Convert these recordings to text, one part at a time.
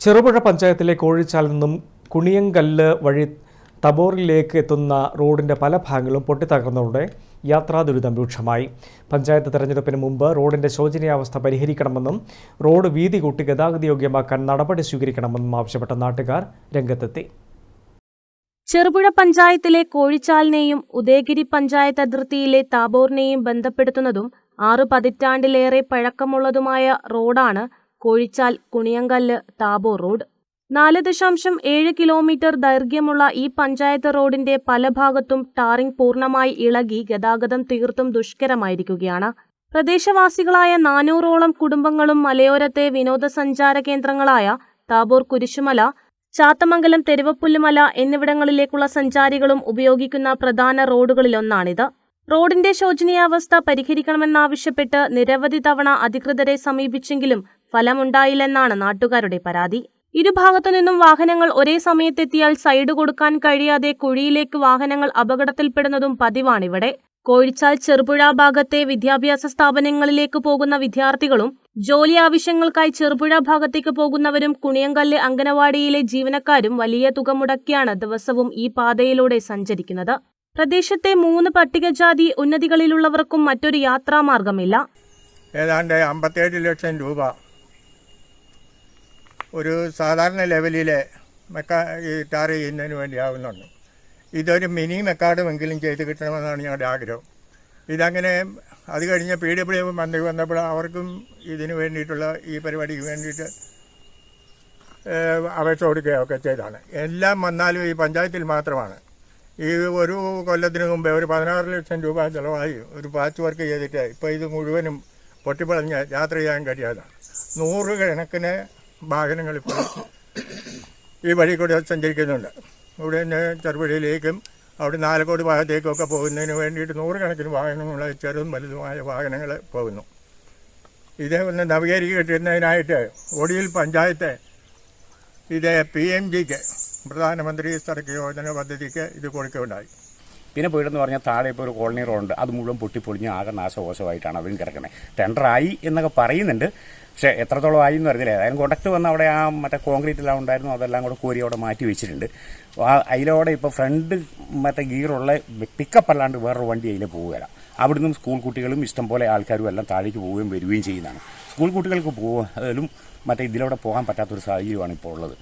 ചെറുപുഴ പഞ്ചായത്തിലെ കോഴിച്ചാൽ നിന്നും കുണിയങ്കല്ല് വഴി തബോറിലേക്ക് എത്തുന്ന റോഡിന്റെ പല ഭാഗങ്ങളും പൊട്ടിത്തകർന്നതോടെ യാത്രാ ദുരിതം രൂക്ഷമായി. പഞ്ചായത്ത് തെരഞ്ഞെടുപ്പിന് മുമ്പ് റോഡിന്റെ ശോചനീയാവസ്ഥ പരിഹരിക്കണമെന്നും റോഡ് വീതി കൂട്ടി ഗതാഗത യോഗ്യമാക്കാൻ നടപടി സ്വീകരിക്കണമെന്നും ആവശ്യപ്പെട്ട നാട്ടുകാർ രംഗത്തെത്തി. ചെറുപുഴ പഞ്ചായത്തിലെ കോഴിച്ചാലിനെയും ഉദയഗിരി പഞ്ചായത്ത് അതിർത്തിയിലെ താബോറിനെയും ബന്ധപ്പെടുത്തുന്നതും ആറ് പതിറ്റാണ്ടിലേറെ പഴക്കമുള്ളതുമായ റോഡാണ് കോഴിച്ചാൽ കുണിയങ്കല്ല് താബോ റോഡ്. നാല് ദശാംശം ഏഴ് കിലോമീറ്റർ ദൈർഘ്യമുള്ള ഈ പഞ്ചായത്ത് റോഡിന്റെ പല ഭാഗത്തും ടാറിംഗ് പൂർണമായി ഇളകി ഗതാഗതം തീർത്തും ദുഷ്കരമായിരിക്കുകയാണ്. പ്രദേശവാസികളായ നാനൂറോളം കുടുംബങ്ങളും മലയോരത്തെ വിനോദസഞ്ചാര കേന്ദ്രങ്ങളായ താബോർ കുരിശുമല ചാത്തമംഗലം തെരുവപ്പുല്ലുമല എന്നിവിടങ്ങളിലേക്കുള്ള സഞ്ചാരികളും ഉപയോഗിക്കുന്ന പ്രധാന റോഡുകളിലൊന്നാണിത്. റോഡിന്റെ ശോചനീയാവസ്ഥ പരിഹരിക്കണമെന്നാവശ്യപ്പെട്ട് നിരവധി തവണ അധികൃതരെ സമീപിച്ചെങ്കിലും ഫലമുണ്ടായില്ലെന്നാണ് നാട്ടുകാരുടെ പരാതി. ഇരുഭാഗത്തു നിന്നും വാഹനങ്ങൾ ഒരേ സമയത്തെത്തിയാൽ സൈഡ് കൊടുക്കാൻ കഴിയാതെ കുഴിയിലേക്ക് വാഹനങ്ങൾ അപകടത്തിൽപ്പെടുന്നതും പതിവാണിവിടെ. കോഴിച്ചാൽ ചെറുപുഴ ഭാഗത്തെ വിദ്യാഭ്യാസ സ്ഥാപനങ്ങളിലേക്ക് പോകുന്ന വിദ്യാർത്ഥികളും ജോലി ആവശ്യങ്ങൾക്കായി ചെറുപുഴ ഭാഗത്തേക്ക് പോകുന്നവരും കുണിയങ്കല്ല് അംഗനവാടിയിലെ ജീവനക്കാരും വലിയ തുക മുടക്കിയാണ് ദിവസവും ഈ പാതയിലൂടെ സഞ്ചരിക്കുന്നത്. പ്രദേശത്തെ മൂന്ന് പട്ടികജാതി ഉന്നതികളിലുള്ളവർക്കും മറ്റൊരു യാത്രാമാർഗമില്ല. ഏതാണ്ട് അമ്പത്തേഴ് ലക്ഷം രൂപ ഒരു സാധാരണ ലെവലിലെ മെക്കാ ഈ ടാർ ചെയ്യുന്നതിന് വേണ്ടി ആവുന്നുണ്ട്. ഇതൊരു മിനി മെക്കാഡുമെങ്കിലും ചെയ്ത് കിട്ടണമെന്നാണ് ഞങ്ങളുടെ ആഗ്രഹം. ഇതങ്ങനെ അത് കഴിഞ്ഞ് പി ഡബ്ല്യു മന്ത്രി വന്നപ്പോൾ അവർക്കും ഇതിന് വേണ്ടിയിട്ടുള്ള ഈ പരിപാടിക്ക് വേണ്ടിയിട്ട് അപേക്ഷ കൊടുക്കുകയൊക്കെ ചെയ്താണ് എല്ലാം വന്നാലും ഈ പഞ്ചായത്തിൽ മാത്രമാണ്. ഈ ഒരു കൊല്ലത്തിന് മുമ്പേ ഒരു പതിനാറ് ലക്ഷം രൂപ ചിലവായി. ഒരു പാച്ച് വർക്ക് ചെയ്തിട്ട് ഇപ്പോൾ ഇത് മുഴുവനും പൊട്ടിപ്പളഞ്ഞ് യാത്ര ചെയ്യാൻ കഴിയാതെ നൂറുകണക്കിന് വാഹനങ്ങൾ ഇപ്പോൾ ഈ വഴി കൂടെ സഞ്ചരിക്കുന്നുണ്ട്. ഇവിടെ നിന്ന് ചെറുപുഴയിലേക്കും അവിടെ നാലക്കോട് ഭാഗത്തേക്കൊക്കെ പോകുന്നതിന് വേണ്ടിയിട്ട് നൂറുകണക്കിന് വാഹനങ്ങൾ ചെറുതും വലുതുമായ വാഹനങ്ങൾ പോകുന്നു. ഇതേ ഒന്ന് നവീകരിക്കുന്നതിനായിട്ട് ഒടിയിൽ പഞ്ചായത്ത് ഇത് പി എം ജിക്ക് പ്രധാനമന്ത്രി സടക്ക് യോജന പദ്ധതിക്ക് ഇത് കൊടുക്കുകയുണ്ടായി. പിന്നെ പോയിട്ടെന്ന് പറഞ്ഞാൽ താഴെ ഇപ്പോൾ ഒരു കോളനി റോഡുണ്ട്. അത് മുഴുവൻ പൊട്ടിപ്പൊളിഞ്ഞ് ആകെ നാശകോശമായിട്ടാണ് അവരും കിടക്കുന്നത് ടെൻഡറായി എന്നൊക്കെ പറയുന്നുണ്ട്. പക്ഷേ എത്രത്തോളം ആയി എന്ന് അറിഞ്ഞില്ല. ഏതായാലും കൊണ്ടക്ട് വന്ന് അവിടെ ആ മറ്റേ കോൺക്രീറ്റെല്ലാം ഉണ്ടായിരുന്നു. അതെല്ലാം കൂടെ കോരി അവിടെ മാറ്റി വെച്ചിട്ടുണ്ട്. ആ അതിലൂടെ ഇപ്പോൾ ഫ്രണ്ട് മറ്റേ ഗിയറുള്ള പിക്കപ്പ് അല്ലാണ്ട് വേറൊരു വണ്ടി അതിൽ പോവുകയില്ല അവിടുന്ന് സ്കൂൾ കുട്ടികളും ഇഷ്ടംപോലെ ആൾക്കാരും എല്ലാം താഴേക്ക് പോവുകയും വരികയും ചെയ്യുന്നതാണ്. സ്കൂൾ കുട്ടികൾക്ക് പോകാനും മറ്റേ ഇതിലൂടെ പോകാൻ പറ്റാത്തൊരു സാഹചര്യമാണ് ഇപ്പോൾ ഉള്ളത്.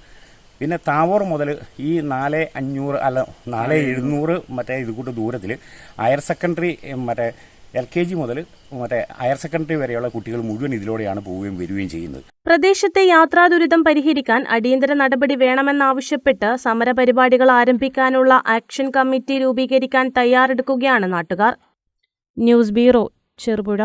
പിന്നെ താവൂർ മുതൽ ഈ നാല് അഞ്ഞൂറ് അല്ല നാല് എഴുന്നൂറ് മറ്റേ ഇത് കൂട്ട് ദൂരത്തിൽ ഹയർ സെക്കൻഡറി മറ്റേ എൽ കെ ജി മുതൽ മറ്റേ ഹയർ സെക്കൻഡറി വരെയുള്ള കുട്ടികൾ മുഴുവൻ ഇതിലൂടെയാണ് പോവുകയും വരികയും ചെയ്യുന്നത്. പ്രദേശത്തെ യാത്രാ ദുരിതം പരിഹരിക്കാൻ അടിയന്തര നടപടി വേണമെന്നാവശ്യപ്പെട്ട് സമരപരിപാടികൾ ആരംഭിക്കാനുള്ള ആക്ഷൻ കമ്മിറ്റി രൂപീകരിക്കാൻ തയ്യാറെടുക്കുകയാണ് നാട്ടുകാർ. News bureau Cherupuzha.